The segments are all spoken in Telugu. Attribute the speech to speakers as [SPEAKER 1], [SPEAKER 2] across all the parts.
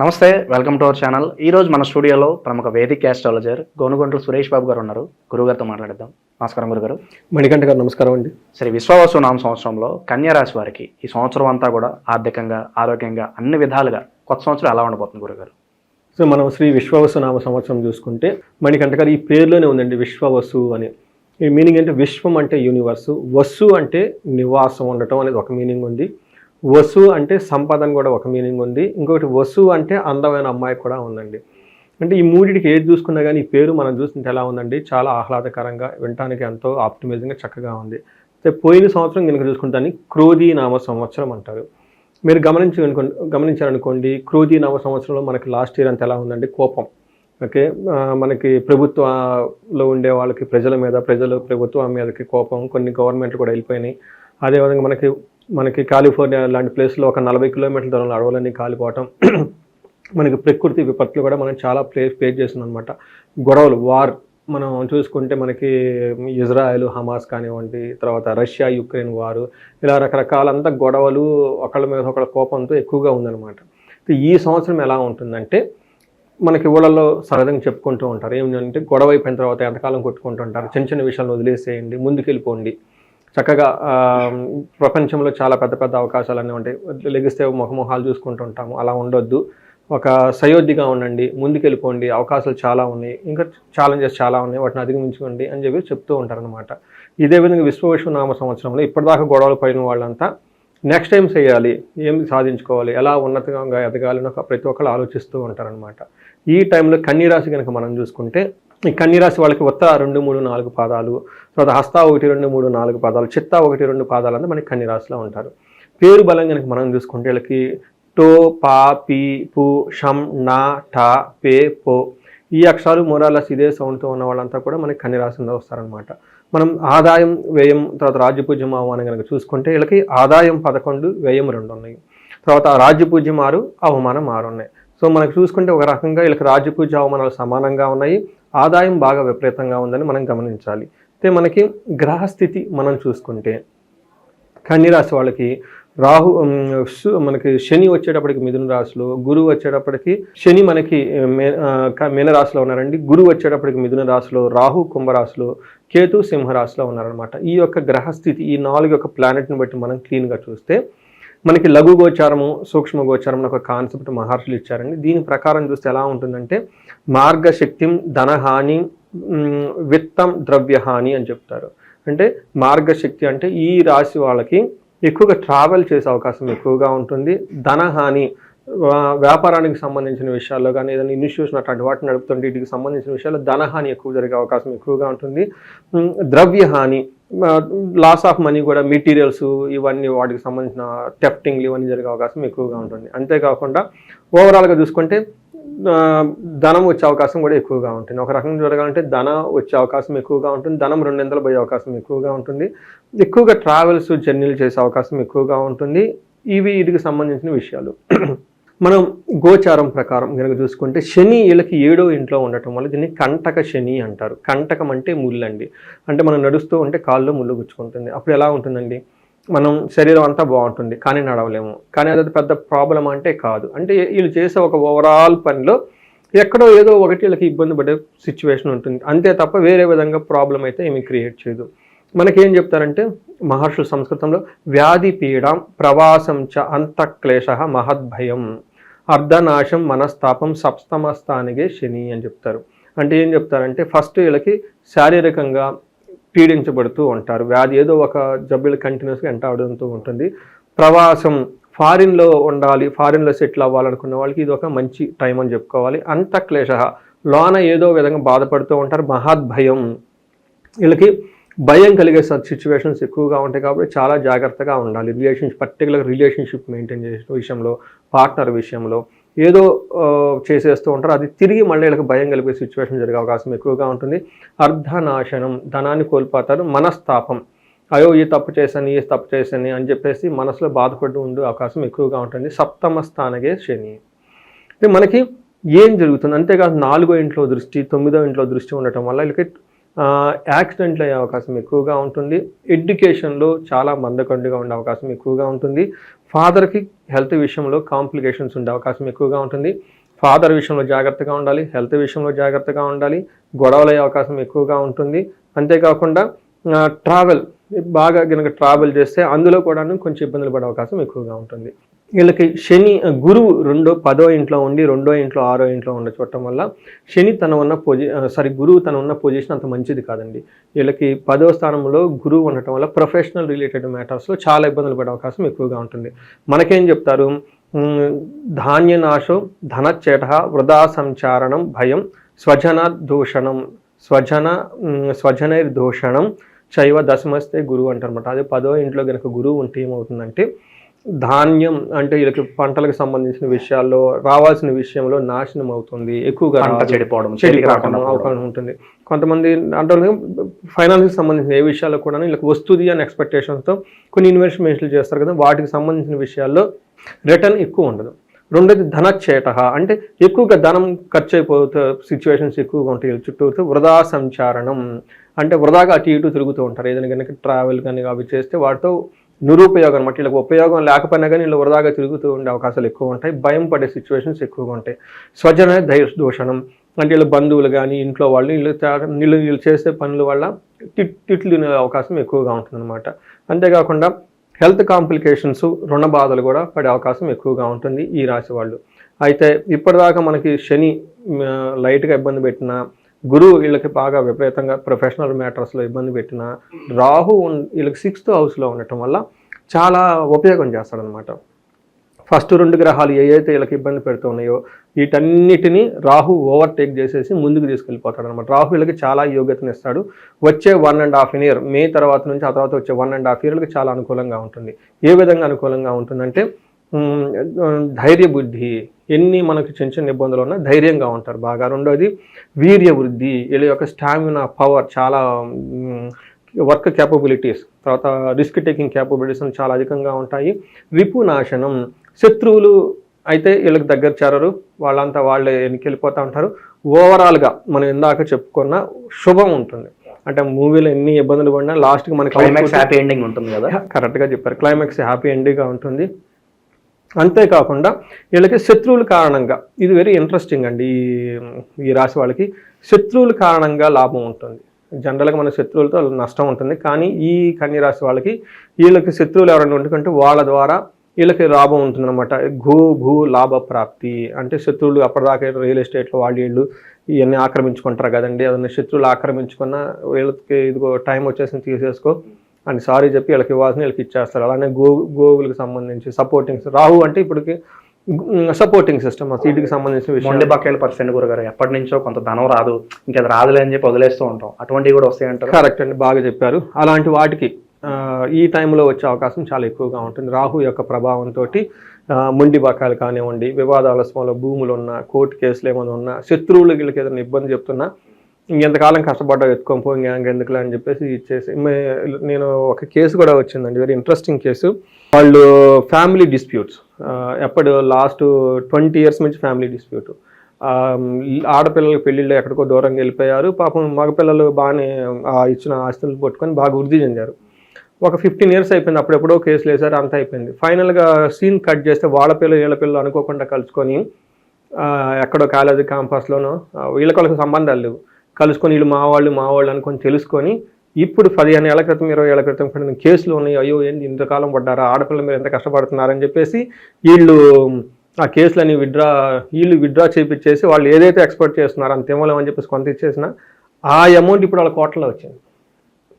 [SPEAKER 1] నమస్తే వెల్కమ్ టు అవర్ ఛానల్. ఈ రోజు మన స్టూడియోలో ప్రముఖ వేదిక ఆస్ట్రాలజర్ గోనుగొండ్రు సురేష్ బాబు గారు ఉన్నారు. గురుగారితో మాట్లాడిద్దాం. నమస్కారం గురుగారు.
[SPEAKER 2] మణికంఠ గారు నమస్కారం అండి.
[SPEAKER 1] శ్రీ విశ్వావసు నామ సంవత్సరంలో కన్యా రాశి వారికి ఈ సంవత్సరం అంతా కూడా ఆర్థికంగా ఆరోగ్యంగా అన్ని విధాలుగా కొత్త సంవత్సరం ఎలా ఉండబోతుంది గురుగారు?
[SPEAKER 2] సో మనం శ్రీ విశ్వవసు నామ సంవత్సరం చూసుకుంటే మణికంఠ గారు ఈ పేరులోనే ఉందండి విశ్వవసు అని. ఈ మీనింగ్ అంటే విశ్వం అంటే యూనివర్సు వసు అంటే నివాసం ఉండటం అనేది ఒక మీనింగ్ ఉంది. వసు అంటే సంపద అని కూడా ఒక మీనింగ్ ఉంది. ఇంకొకటి వసు అంటే అందమైన అమ్మాయి కూడా ఉందండి. అంటే ఈ మూడిటికి ఏది చూసుకున్నా కానీ ఈ పేరు మనం చూస్తుంటే ఎలా ఉందండి? చాలా ఆహ్లాదకరంగా వినటానికి ఎంతో ఆప్టిమైజింగ్గా చక్కగా ఉంది. అయితే పోయిన సంవత్సరం కనుక చూసుకుంటే దాన్ని క్రోధీ నామ సంవత్సరం అంటారు. మీరు గమనించి గమనించారనుకోండి క్రోధీ నవ సంవత్సరంలో మనకి లాస్ట్ ఇయర్ అంతా ఎలా ఉందండి? కోపం. ఓకే? మనకి ప్రభుత్వంలో ఉండే వాళ్ళకి ప్రజల మీద ప్రజలు ప్రభుత్వం మీదకి కోపం కొన్ని గవర్నమెంట్లు కూడా వెళ్ళిపోయినాయి. అదేవిధంగా మనకి మనకి కాలిఫోర్నియా లాంటి ప్లేస్లో ఒక నలభై కిలోమీటర్ల దూరంలో అడవులన్నీ కాలిపోవటం మనకి ప్రకృతి విపత్తులు కూడా మనం చాలా ప్లే ఫేస్ చేస్తున్నాం అనమాట గొడవలు వార్ మనం చూసుకుంటే మనకి ఇజ్రాయెల్ హమాస్ కానివ్వండి తర్వాత రష్యా యుక్రెయిన్ వారు ఇలా రకరకాలంతా గొడవలు ఒకళ్ళ మీద ఒకళ్ళ కోపంతో ఎక్కువగా ఉందన్నమాట. ఈ సంవత్సరం ఎలా ఉంటుందంటే మనకి ఊళ్ళల్లో సరదంగా చెప్పుకుంటూ ఉంటారు. ఏమిటంటే గొడవ అయిపోయిన తర్వాత ఎంతకాలం కొట్టుకుంటూ ఉంటారు? చిన్న చిన్న విషయాలను వదిలేసేయండి ముందుకెళ్ళిపోండి. చక్కగా ప్రపంచంలో చాలా పెద్ద పెద్ద అవకాశాలన్నీ ఉంటాయి. లెగిస్తే ముఖమొహాలు చూసుకుంటుంటాము అలా ఉండొద్దు. ఒక సయోధ్యగా ఉండండి. ముందుకెళ్ళిపోండి. అవకాశాలు చాలా ఉన్నాయి. ఇంకా ఛాలెంజెస్ చాలా ఉన్నాయి. వాటిని అధిగమించుకోండి అని చెప్పి చెప్తూ ఉంటారనమాట ఇదే విధంగా విశ్వవిశ్వనామ సంవత్సరంలో ఇప్పటిదాకా గొడవలు పడిన వాళ్ళంతా నెక్స్ట్ టైం చేయాలి. ఏం సాధించుకోవాలి? ఎలా ఉన్నతంగా ఎదగాలి? ఒక ప్రతి ఒక్కరు ఆలోచిస్తూ ఉంటారనమాట ఈ టైంలో కన్నీరాశి కనుక మనం చూసుకుంటే కన్యరాశి వాళ్ళకి ఉత్త రెండు మూడు నాలుగు పాదాలు. తర్వాత హస్త ఒకటి రెండు మూడు నాలుగు పాదాలు. చిత్త ఒకటి రెండు పాదాలు అంతా మనకి కన్యరాశిలో ఉంటారు. పేరు బలం కనుక మనం చూసుకుంటే వీళ్ళకి టో పా పి పు షం నా టా పే పో. ఈ అక్షరాలు మొరాలస్ ఇదే సౌండ్తో ఉన్న వాళ్ళంతా కూడా మనకి కన్యరాశిలో వస్తారనమాట మనం ఆదాయం వ్యయం తర్వాత రాజ్యపూజ్యం అవమానం కనుక చూసుకుంటే వీళ్ళకి ఆదాయం పదకొండు వ్యయం రెండు ఉన్నాయి. తర్వాత రాజ్యపూజ్యం ఆరు అవమానం ఆరు ఉన్నాయి. సో మనకు చూసుకుంటే ఒక రకంగా వీళ్ళకి రాజ్యపూజ్య అవమానాలు సమానంగా ఉన్నాయి. ఆదాయం బాగా విపరీతంగా ఉందని మనం గమనించాలి. అయితే మనకి గ్రహస్థితి మనం చూసుకుంటే కన్యరాశి వాళ్ళకి రాహు మనకి శని వచ్చేటప్పటికి మిథున రాశిలో గురువు వచ్చేటప్పటికి శని మనకి మే- మీన రాశిలో ఉన్నారండి. గురువు వచ్చేటప్పటికి మిథున రాశిలో రాహు కుంభరాశిలో కేతు సింహరాశిలో ఉన్నారనమాట ఈ యొక్క గ్రహస్థితి ఈ నాలుగు యొక్క ప్లానెట్ని బట్టి మనం క్లీన్గా చూస్తే మనకి లఘు గోచారము సూక్ష్మ గోచారం ఒక కాన్సెప్ట్ మహర్షులు ఇచ్చారండి. దీని ప్రకారం చూస్తే ఎలా ఉంటుందంటే మార్గశక్తిం ధనహాని విత్తం ద్రవ్యహాని అని చెప్తారు. అంటే మార్గశక్తి అంటే ఈ రాశి వాళ్ళకి ఎక్కువగా ట్రావెల్ చేసే అవకాశం ఎక్కువగా ఉంటుంది. ధనహాని వ్యాపారానికి సంబంధించిన విషయాల్లో కానీ ఏదైనా ఇన్స్టిట్యూషన్ అట్లాంటి వాటిని నడుపుతుంటే వీటికి సంబంధించిన విషయాల్లో ధనహాని ఎక్కువ జరిగే అవకాశం ఎక్కువగా ఉంటుంది. ద్రవ్యహాని లాస్ ఆఫ్ మనీ కూడా మెటీరియల్స్ ఇవన్నీ వాటికి సంబంధించిన టెఫ్టింగ్లు ఇవన్నీ జరిగే అవకాశం ఎక్కువగా ఉంటుంది. అంతేకాకుండా ఓవరాల్గా చూసుకుంటే ధనం వచ్చే అవకాశం కూడా ఎక్కువగా ఉంటుంది. ఒక రకంగా జరగాలంటే ధన వచ్చే అవకాశం ఎక్కువగా ఉంటుంది. ధనం రెండింతలు పోయే అవకాశం ఎక్కువగా ఉంటుంది. ఎక్కువగా ట్రావెల్స్ జర్నీలు చేసే అవకాశం ఎక్కువగా ఉంటుంది. ఇవి వీటికి సంబంధించిన విషయాలు. మనం గోచారం ప్రకారం కనుక చూసుకుంటే శని వీళ్ళకి ఏడో ఇంట్లో ఉండటం వల్ల దీన్ని కంటక శని అంటారు. కంటకం అంటే ముళ్ళండి అంటే మనం నడుస్తూ ఉంటే కాళ్ళు ముళ్ళు గుచ్చుకుంటుంది. అప్పుడు ఎలా ఉంటుందండి? మనం శరీరం అంతా బాగుంటుంది. కానీ నడవలేము. కానీ అది పెద్ద ప్రాబ్లం అంటే కాదు. అంటే వీళ్ళు చేసే ఒక ఓవరాల్ పనిలో ఎక్కడో ఏదో ఒకటి వీళ్ళకి ఇబ్బంది పడే సిచ్యువేషన్ ఉంటుంది. అంతే తప్ప వేరే విధంగా ప్రాబ్లం అయితే ఏమీ క్రియేట్ చేయదు. మనకేం చెప్తారంటే మహర్షులు సంస్కృతంలో వ్యాధి పీడం ప్రవాసం చ అంతఃక్లేశ మహద్భయం. అర్ధనాశం మనస్తాపం సప్తమస్థానిగే శని అని చెప్తారు. అంటే ఏం చెప్తారంటే ఫస్ట్ వీళ్ళకి శారీరకంగా పీడించబడుతూ ఉంటారు. వ్యాధి ఏదో ఒక జబ్బులు కంటిన్యూస్గా ఎంటాడుతూ ఉంటుంది. ప్రవాసం ఫారిన్లో ఉండాలి ఫారిన్లో సెటిల్ అవ్వాలనుకున్న వాళ్ళకి ఇది ఒక మంచి టైం అని చెప్పుకోవాలి. అంత క్లేశ లోన ఏదో విధంగా బాధపడుతూ ఉంటారు. మహద్భయం. వీళ్ళకి భయం కలిగే సిచ్యువేషన్స్ ఎక్కువగా ఉంటాయి కాబట్టి చాలా జాగ్రత్తగా ఉండాలి. రిలేషన్షిప్ పర్టికులర్ రిలేషన్షిప్ మెయింటైన్ చేసే విషయంలో పార్ట్నర్ విషయంలో ఏదో చేసేస్తూ ఉంటారు. అది తిరిగి మళ్ళీ వీళ్ళకి భయం కలిగే సిచ్యువేషన్ జరిగే అవకాశం ఎక్కువగా ఉంటుంది. అర్ధనాశనం ధనాన్ని కోల్పోతారు. మనస్తాపం. అయ్యో ఈ తప్పు చేశాను ఈ తప్పు చేశాను అని చెప్పేసి మనసులో బాధపడి ఉండే అవకాశం ఎక్కువగా ఉంటుంది. సప్తమ స్థానగే శని. మనకి ఏం జరుగుతుంది? అంతేకాదు నాలుగో ఇంట్లో దృష్టి తొమ్మిదో ఇంట్లో దృష్టి ఉండటం వల్ల వీళ్ళకి యాక్సిడెంట్లు అయ్యే అవకాశం ఎక్కువగా ఉంటుంది. ఎడ్యుకేషన్లో చాలా మందకొండిగా ఉండే అవకాశం ఎక్కువగా ఉంటుంది. ఫాదర్కి హెల్త్ విషయంలో కాంప్లికేషన్స్ ఉండే అవకాశం ఎక్కువగా ఉంటుంది. ఫాదర్ విషయంలో జాగ్రత్తగా ఉండాలి హెల్త్ విషయంలో జాగ్రత్తగా ఉండాలి గొడవలు అయ్యే అవకాశం ఎక్కువగా ఉంటుంది. అంతేకాకుండా ట్రావెల్ బాగా కనుక ట్రావెల్ చేస్తే అందులో కూడా కొంచెం ఇబ్బందులు పడే అవకాశం ఎక్కువగా ఉంటుంది. వీళ్ళకి శని గురువు రెండో పదో ఇంట్లో ఉండి రెండో ఇంట్లో ఆరో ఇంట్లో ఉండ చూడటం వల్ల శని తన ఉన్న పొజి సారీ గురువు తన ఉన్న పొజిషన్ అంత మంచిది కాదండి. వీళ్ళకి పదో స్థానంలో గురువు ఉండటం వల్ల ప్రొఫెషనల్ రిలేటెడ్ మ్యాటర్స్లో చాలా ఇబ్బందులు పడే అవకాశం ఎక్కువగా ఉంటుంది. మనకేం చెప్తారు? ధాన్యనాశం ధనచేట వృధా సంచారణం భయం స్వజన దూషణం. స్వజన స్వజనైర్ దూషణం శైవ దశమస్తే గురువు అంటారనమాట అదే పదో ఇంట్లో కనుక గురువు ఉంటే ఏమవుతుందంటే ధాన్యం అంటే వీళ్ళకి పంటలకు సంబంధించిన విషయాల్లో రావాల్సిన విషయంలో నాశనం అవుతుంది. ఎక్కువగా.
[SPEAKER 1] చెడిపోవడం
[SPEAKER 2] చెడిపోవడం. అవకాశం ఉంటుంది. కొంతమంది అంటే ఫైనాన్స్కి సంబంధించిన ఏ విషయాల్లో కూడా వీళ్ళకి వస్తుంది అని ఎక్స్పెక్టేషన్స్తో కొన్ని ఇన్వెస్ట్మెంట్లు చేస్తారు కదా వాటికి సంబంధించిన విషయాల్లో రిటర్న్ ఎక్కువ ఉండదు. రెండోది ధనచేట అంటే ఎక్కువగా ధనం ఖర్చు అయిపోతే సిచ్యువేషన్స్ ఎక్కువగా ఉంటాయి వీళ్ళ చుట్టూతో వృధా సంచారణం. అంటే వృధాగా అటు ఇటు తిరుగుతూ ఉంటారు. ఏదైనా కనుక ట్రావెల్ కానీ అవి చేస్తే వాటితో నిరుపయోగం అనమాట. వీళ్ళకి ఉపయోగం లేకపోయినా కానీ వీళ్ళు వృధాగా తిరుగుతూ ఉండే అవకాశాలు ఎక్కువ ఉంటాయి. భయం పడే సిచ్యువేషన్స్ ఎక్కువగా ఉంటాయి. స్వజన ధైర్య దూషణం అంటే వీళ్ళ బంధువులు కానీ ఇంట్లో వాళ్ళు వీళ్ళు వీళ్ళు వీళ్ళు చేసే పనుల వల్ల టిట్ తిట్లు తినే అవకాశం ఎక్కువగా ఉంటుందన్నమాట. అంతేకాకుండా హెల్త్ కాంప్లికేషన్స్ రుణ బాధలు కూడా పడే అవకాశం ఎక్కువగా ఉంటుంది ఈ రాశి వాళ్ళు. అయితే ఇప్పటిదాకా మనకి శని లైట్గా ఇబ్బంది పెట్టిన గురువు వీళ్ళకి బాగా విపరీతంగా ప్రొఫెషనల్ మ్యాటర్స్లో ఇబ్బంది పెట్టిన రాహు ఉన్- వీళ్ళకి సిక్స్త్ హౌస్లో ఉండటం వల్ల చాలా ఉపయోగం చేస్తాడనమాట ఫస్ట్ రెండు గ్రహాలు ఏవైతే వీళ్ళకి ఇబ్బంది పెడుతున్నాయో వీటన్నిటిని రాహు ఓవర్టేక్ చేసేసి ముందుకు తీసుకెళ్ళిపోతాడు అనమాట రాహు వీళ్ళకి చాలా యోగ్యతను ఇస్తాడు వచ్చే one and half year May తర్వాత నుంచి ఆ తర్వాత వచ్చే వన్ అండ్ హాఫ్ ఇయర్లకు చాలా అనుకూలంగా ఉంటుంది. ఏ విధంగా అనుకూలంగా ఉంటుందంటే ధైర్య బుద్ధి ఎన్ని మనకి చిన్న చిన్న ఇబ్బందులు ఉన్నా ధైర్యంగా ఉంటారు బాగా. రెండోది వీర్య వృద్ధి వీళ్ళ యొక్క స్టామినా పవర్ చాలా వర్క్ క్యాపబిలిటీస్ తర్వాత రిస్క్ టేకింగ్ క్యాపబిలిటీస్ చాలా అధికంగా ఉంటాయి. రిపు నాశనం శత్రువులు అయితే వీళ్ళకి దగ్గర చేరరు వాళ్ళంతా వాళ్ళే ఎన్నికెళ్ళిపోతూ ఉంటారు. ఓవరాల్గా మనం ఇందాక చెప్పుకున్న శుభం ఉంటుంది. అంటే మూవీలో ఎన్ని ఇబ్బందులు పడినా లాస్ట్కి మనకి
[SPEAKER 1] క్లైమాక్స్ హ్యాపీ ఎండింగ్ ఉంటుంది కదా.
[SPEAKER 2] కరెక్ట్గా చెప్పారు. క్లైమాక్స్ హ్యాపీ ఎండింగ్గా ఉంటుంది. అంతేకాకుండా వీళ్ళకి శత్రువుల కారణంగా ఇది వెరీ ఇంట్రెస్టింగ్ అండి ఈ- ఈ రాశి వాళ్ళకి. శత్రువుల కారణంగా లాభం ఉంటుంది. జనరల్గా మన శత్రువులతో నష్టం ఉంటుంది. కానీ ఈ కన్యరాశి వాళ్ళకి వీళ్ళకి శత్రువులు ఎవరైనా ఉండకంటే వాళ్ళ ద్వారా వీళ్ళకి లాభం ఉంటుందన్నమాట. భూ భూ లాభ ప్రాప్తి అంటే శత్రువులు అప్పటిదాకా రియల్ ఎస్టేట్లో వాళ్ళు వీళ్ళు ఇవన్నీ ఆక్రమించుకుంటారు కదండి. అదన్నీ శత్రువులు ఆక్రమించుకున్న వీళ్ళకి ఇదిగో టైం వచ్చేసి తీసేసుకో. అని సారీ చెప్పి వీళ్ళకి ఇవ్వాల్సిన వీళ్ళకి ఇచ్చేస్తారు. అలానే గో గోవులకు సంబంధించి సపోర్టింగ్ రాహు అంటే ఇప్పటికి సపోర్టింగ్ సిస్టమ్ వీటికి సంబంధించిన
[SPEAKER 1] మొండి
[SPEAKER 2] విషయం
[SPEAKER 1] బకాయిల పర్సెంట్ గురుగారు. ఎప్పటి నుంచో కొంత ధనం రాదు. ఇంకా అది రాదులే అని చెప్పి వదిలేస్తూ ఉంటాం. అటువంటివి కూడా వస్తాయంటారు?
[SPEAKER 2] కరెక్ట్ అండి. బాగా చెప్పారు. అలాంటి వాటికి ఆ, ఈ టైంలో వచ్చే అవకాశం చాలా ఎక్కువగా ఉంటుంది. రాహు యొక్క ప్రభావంతో మొండి బకాయిలు కానివ్వండి వివాదాల సమయంలో భూములు ఉన్నా కోర్టు కేసులు ఏమైనా ఉన్నా శత్రువులు వీళ్ళకి ఏదైనా ఇబ్బంది చెప్తున్నా ఇంకెంతకాలం కష్టపడ్డా ఎత్తుకొని పో ఇంకెందుకులే అని చెప్పేసి ఇచ్చేసి నేను ఒక కేసు కూడా వచ్చిందండి వెరీ ఇంట్రెస్టింగ్ కేసు. వాళ్ళు ఫ్యామిలీ డిస్ప్యూట్స్ ఎప్పుడు లాస్ట్ ట్వంటీ ఇయర్స్ నుంచి ఫ్యామిలీ డిస్ప్యూట్ ఆడపిల్లల పెళ్ళిళ్ళు ఎక్కడికో దూరంగా వెళ్ళిపోయారు పాపం మగపిల్లలు బాగానే ఇచ్చిన ఆస్తులు పట్టుకొని బాగా వృద్ధి చెందారు. ఒక ఫిఫ్టీన్ ఇయర్స్ అయిపోయింది అప్పుడెప్పుడో కేసులు వేసారు అంత అయిపోయింది. ఫైనల్గా సీన్ కట్ చేస్తే వాళ్ళ పిల్లలు వీళ్ళ పిల్లలు అనుకోకుండా కలుసుకొని ఎక్కడో కాలేజీ క్యాంపస్లోనో వీళ్ళకి సంబంధాలు లేవు. కలుసుకొని వీళ్ళు మా వాళ్ళు మా వాళ్ళు అనుకొని తెలుసుకొని ఇప్పుడు పదిహేను ఏళ్ళ క్రితం ఇరవై ఏళ్ళ క్రితం పడిన కేసులు ఉన్నాయి. అయ్యో ఏంటి ఇంతకాలం పడ్డారా? ఆడపిల్ల మీద ఎంత కష్టపడుతున్నారని చెప్పేసి వీళ్ళు ఆ కేసులని విత్డ్రా వీళ్ళు విత్డ్రా చేపించేసి వాళ్ళు ఏదైతే ఎక్స్పెక్ట్ చేస్తున్నారో అంత అని చెప్పేసి కొంత ఇచ్చేసిన ఆ అమౌంట్ ఇప్పుడు వాళ్ళ కోట్లలో వచ్చింది.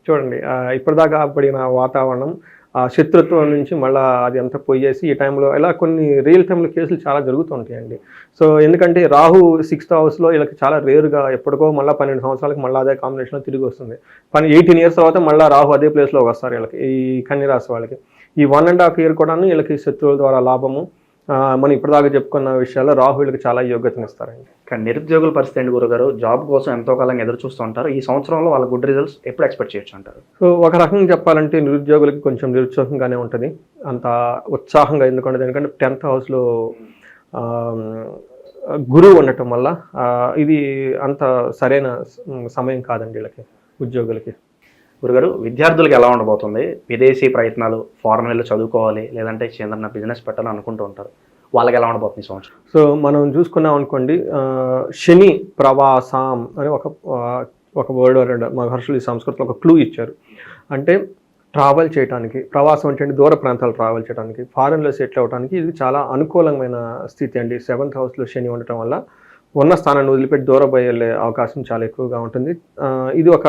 [SPEAKER 2] చూడండి ఇప్పటిదాకా పడిన వాతావరణం ఆ శత్రుత్వం నుంచి మళ్ళీ అది అంతా పోయేసి ఈ టైంలో ఇలా కొన్ని రియల్ టైంలో కేసులు చాలా జరుగుతుంటాయండి. సో ఎందుకంటే రాహు సిక్స్త్ హౌస్లో వీళ్ళకి చాలా రేరుగా ఎప్పటికో మళ్ళీ పన్నెండు సంవత్సరాలకు మళ్ళీ అదే కాంబినేషన్లో తిరిగి వస్తుంది. పని ఎయిటీన్ ఇయర్స్ తర్వాత మళ్ళీ రాహు అదే ప్లేస్లో వస్తారు వీళ్ళకి ఈ కన్యరాశి వాళ్ళకి. ఈ వన్ అండ్ హాఫ్ ఇయర్ కూడా వీళ్ళకి శత్రువుల ద్వారా లాభము మనం ఇప్పటిదాకా చెప్పుకున్న విషయాల్లో రాహు వీళ్ళకి చాలా యోగ్యతను ఇస్తారండి.
[SPEAKER 1] కానీ నిరుద్యోగుల పరిస్థితి ఏంటి గురుగారు? జాబ్ కోసం ఎంతో కాలం ఎదురు చూస్తూ ఉంటారు. ఈ సంవత్సరంలో వాళ్ళ గుడ్ రిజల్ట్స్ ఎప్పుడు ఎక్స్పెక్ట్ చేయొచ్చు అంటారు?
[SPEAKER 2] సో ఒక రకంగా చెప్పాలంటే నిరుద్యోగులకి కొంచెం నిరుత్సాహంగానే ఉంటుంది. అంత ఉత్సాహంగా ఎందుకంటే ఎందుకంటే టెన్త్ హౌస్లో గురువు ఉండటం వల్ల ఇది అంత సరైన సమయం కాదండి వీళ్ళకి ఉద్యోగులకి.
[SPEAKER 1] గురుగారు విద్యార్థులకు ఎలా ఉండబోతుంది? విదేశీ ప్రయత్నాలు ఫారెన్ వెళ్ళి చదువుకోవాలి లేదంటే చిన్న బిజినెస్ పెట్టాలని అనుకుంటూ ఉంటారు. వాళ్ళకి ఎలా ఉండబోతుంది సంవత్సరం?
[SPEAKER 2] సో మనం చూసుకున్నాం అనుకోండి శని ప్రవాసం అని ఒక ఒక వర్డ్ రెండు మహర్షులు ఈ సంస్కృతిలో ఒక క్లూ ఇచ్చారు. అంటే ట్రావెల్ చేయడానికి ప్రవాసం అంటే దూర ప్రాంతాలు ట్రావెల్ చేయడానికి ఫారెన్లో సెటిల్ అవ్వడానికి ఇది చాలా అనుకూలమైన స్థితి అండి. సెవెంత్ హౌస్లో శని ఉండటం వల్ల ఉన్న స్థానాన్ని వదిలిపెట్టి దూరం పోయి వెళ్ళే అవకాశం చాలా ఎక్కువగా ఉంటుంది. ఇది ఒక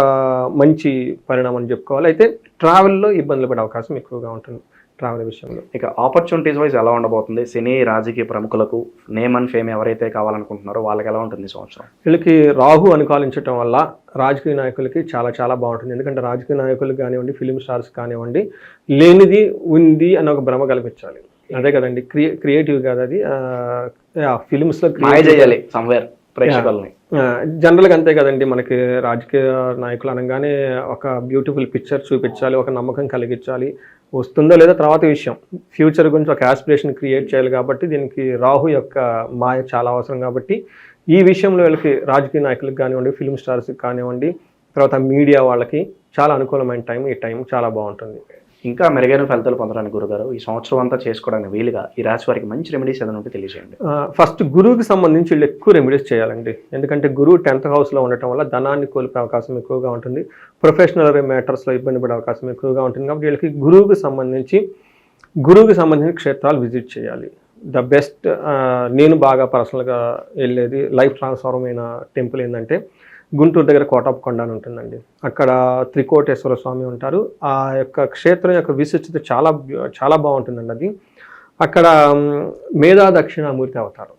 [SPEAKER 2] మంచి పరిణామం అని చెప్పుకోవాలి. అయితే ట్రావెల్లో ఇబ్బందులు పడే అవకాశం ఎక్కువగా ఉంటుంది ట్రావెల్ విషయంలో.
[SPEAKER 1] ఇక ఆపర్చునిటీస్ వైజ్ ఎలా ఉండబోతుంది? సినీ రాజకీయ ప్రముఖులకు నేమ్ అండ్ ఫేమ్ ఎవరైతే కావాలనుకుంటున్నారో వాళ్ళకి ఎలా ఉంటుంది సంవత్సరం?
[SPEAKER 2] వీళ్ళకి రాహు అనుకూలించడం వల్ల రాజకీయ నాయకులకి చాలా చాలా బాగుంటుంది. ఎందుకంటే రాజకీయ నాయకులు కానివ్వండి ఫిలిం స్టార్స్ కానివ్వండి లేనిది ఉంది అని ఒక భ్రమ కల్పించాలి. అదే కదండి క్రియ క్రియేటివ్ కాదు అది. ఫిలిమ్స్లో
[SPEAKER 1] మాయ చేయాలి సమ్వేర్ ప్రేక్షకుల్ని.
[SPEAKER 2] జనరల్గా అంతే కదండి మనకి రాజకీయ నాయకులు అనగానే ఒక బ్యూటిఫుల్ పిక్చర్ చూపించాలి ఒక నమ్మకం కలిగించాలి. వస్తుందో లేదో తర్వాత విషయం. ఫ్యూచర్ గురించి ఒక ఆస్పిరేషన్ క్రియేట్ చేయాలి కాబట్టి దీనికి రాహు యొక్క మాయ చాలా అవసరం కాబట్టి ఈ విషయంలో వీళ్ళకి రాజకీయ నాయకులకు కానివ్వండి ఫిల్మ్ స్టార్స్కి కానివ్వండి తర్వాత మీడియా వాళ్ళకి చాలా అనుకూలమైన టైం ఈ టైం చాలా బాగుంటుంది.
[SPEAKER 1] ఇంకా మెరుగైన ఫలితాలు పొందడానికి గురుగారు ఈ సంవత్సరం అంతా చేసుకోవడానికి వీలుగా ఈ రాశి వారికి మంచి రెమెడీస్ ఏదైనా ఉంటే తెలియజేయండి.
[SPEAKER 2] ఫస్ట్ గురువుకి సంబంధించి వీళ్ళు ఎక్కువ రెమెడీస్ చేయాలండి. ఎందుకంటే గురువు టెన్త్ హౌస్లో ఉండటం వల్ల ధనాన్ని కోల్పోయే అవకాశం ఎక్కువగా ఉంటుంది. ప్రొఫెషనల్ మ్యాటర్స్లో ఇబ్బంది పడే అవకాశం ఎక్కువగా ఉంటుంది. కాబట్టి వీళ్ళకి గురువుకి సంబంధించి గురువుకి సంబంధించిన క్షేత్రాలు విజిట్ చేయాలి. ద బెస్ట్ నేను బాగా పర్సనల్గా వెళ్ళేది లైఫ్ ట్రాన్స్ఫార్మ్ అయిన టెంపుల్ ఏంటంటే గుంటూరు దగ్గర కోటప్పకొండ అని ఉంటుందండి. అక్కడ త్రికోటేశ్వర స్వామి ఉంటారు. ఆ యొక్క క్షేత్రం యొక్క విశిష్టత చాలా చాలా బాగుంటుందండి అది. అక్కడ మేధా దక్షిణామూర్తి అవతారం.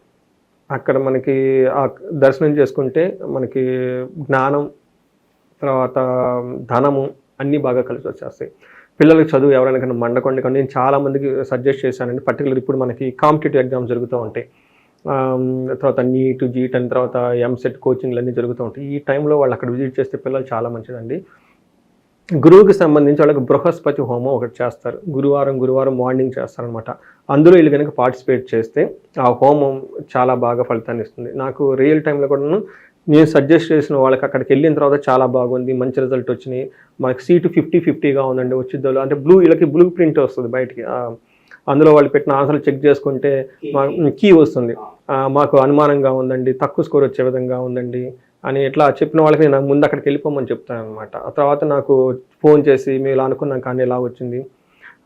[SPEAKER 2] అక్కడ మనకి ఆ దర్శనం చేసుకుంటే మనకి జ్ఞానం తర్వాత ధనము అన్నీ బాగా కలిసి వచ్చేస్తాయి. పిల్లలకి చదువు ఎవరైనా కానీ మండకొండ కానీ నేను చాలామందికి సజెస్ట్ చేశానండి. పర్టికులర్ ఇప్పుడు మనకి కాంపిటేటివ్ ఎగ్జామ్స్ జరుగుతూ ఉంటాయి. తర్వాత నీట్ జీట్ అని తర్వాత ఎంసెట్ కోచింగ్లు అన్నీ జరుగుతూ ఉంటాయి. ఈ టైంలో వాళ్ళు అక్కడ విజిట్ చేస్తే పిల్లలు చాలా మంచిదండి. గురువుకి సంబంధించి వాళ్ళకి బృహస్పతి హోమం ఒకటి చేస్తారు. గురువారం గురువారం మార్నింగ్ చేస్తారనమాట అందులో వీళ్ళు కనుక పార్టిసిపేట్ చేస్తే ఆ హోమం చాలా బాగా ఫలితాన్ని ఇస్తుంది. నాకు రియల్ టైంలో కూడాను నేను సజెస్ట్ చేసిన వాళ్ళకి అక్కడికి వెళ్ళిన తర్వాత చాలా బాగుంది మంచి రిజల్ట్ వచ్చినాయి. మనకి సీటు ఫిఫ్టీ ఫిఫ్టీగా ఉందండి వచ్చిద్దో అంటే బ్లూ వీళ్ళకి బ్లూ ప్రింట్ వస్తుంది బయటికి. అందులో వాళ్ళు పెట్టిన ఆన్సర్లు చెక్ చేసుకుంటే కీ వస్తుంది. మాకు అనుమానంగా ఉందండి తక్కువ స్కోర్ వచ్చే విధంగా ఉందండి అని ఇట్లా చెప్పిన వాళ్ళకి నేను ముందు అక్కడికి వెళ్ళిపోమని చెప్తాను అనమాట ఆ తర్వాత నాకు ఫోన్ చేసి మేము ఇలా అనుకున్నాం కానీ ఇలా వచ్చింది.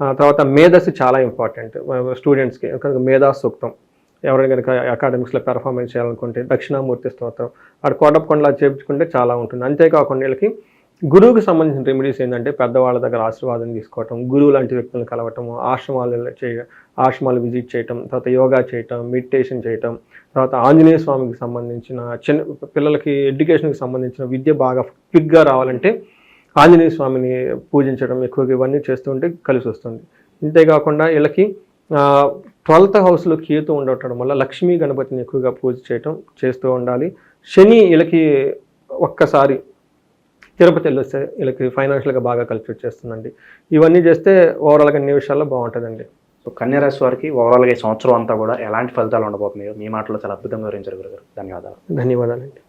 [SPEAKER 2] ఆ తర్వాత మేధస్సు చాలా ఇంపార్టెంట్ స్టూడెంట్స్కి. కనుక మేధాస్ సూక్తం. ఎవరైనా కనుక అకాడమిక్స్లో పెర్ఫార్మెన్స్ చేయాలనుకుంటే దక్షిణామూర్తి స్తోత్రం. అక్కడ కోటప్పకొండలా చేయించుకుంటే చాలా ఉంటుంది. అంతేకాకుండా వీళ్ళకి గురువుకి సంబంధించిన రెమెడీస్ ఏంటంటే పెద్దవాళ్ళ దగ్గర ఆశీర్వాదం తీసుకోవటం గురువు లాంటి వ్యక్తులను కలవటం ఆశ్రమాలు చేయ ఆశ్రమాలు విజిట్ చేయటం తర్వాత యోగా చేయటం మెడిటేషన్ చేయటం తర్వాత ఆంజనేయ స్వామికి సంబంధించిన చిన్న పిల్లలకి ఎడ్యుకేషన్కి సంబంధించిన విద్య బాగా క్విక్గా రావాలంటే ఆంజనేయ స్వామిని పూజించడం ఎక్కువగా ఇవన్నీ చేస్తుంటే కలిసి వస్తుంది. అంతేకాకుండా వీళ్ళకి ట్వెల్త్ హౌస్లో కేతు ఉండటం వల్ల లక్ష్మీ గణపతిని ఎక్కువగా పూజ చేయటం చేస్తూ ఉండాలి. శని వీళ్ళకి ఒక్కసారి తిరుపతి వెళ్ళొస్తే వీళ్ళకి ఫైనాన్షియల్గా బాగా కలిసి వచ్చేస్తుందండి. ఇవన్నీ చేస్తే ఓవరాల్గా అన్ని విషయాల్లో బాగుంటుందండి.
[SPEAKER 1] సో కన్యా రాశి వారికి ఓవరాల్గా ఈ సంవత్సరం అంతా కూడా ఎలాంటి ఫలితాలు ఉండబోతున్నాయో మీ మాటలో చాలా అద్భుతంగా వివరించారు గురుగారు. ధన్యవాదాలు.
[SPEAKER 2] ధన్యవాదాలండి.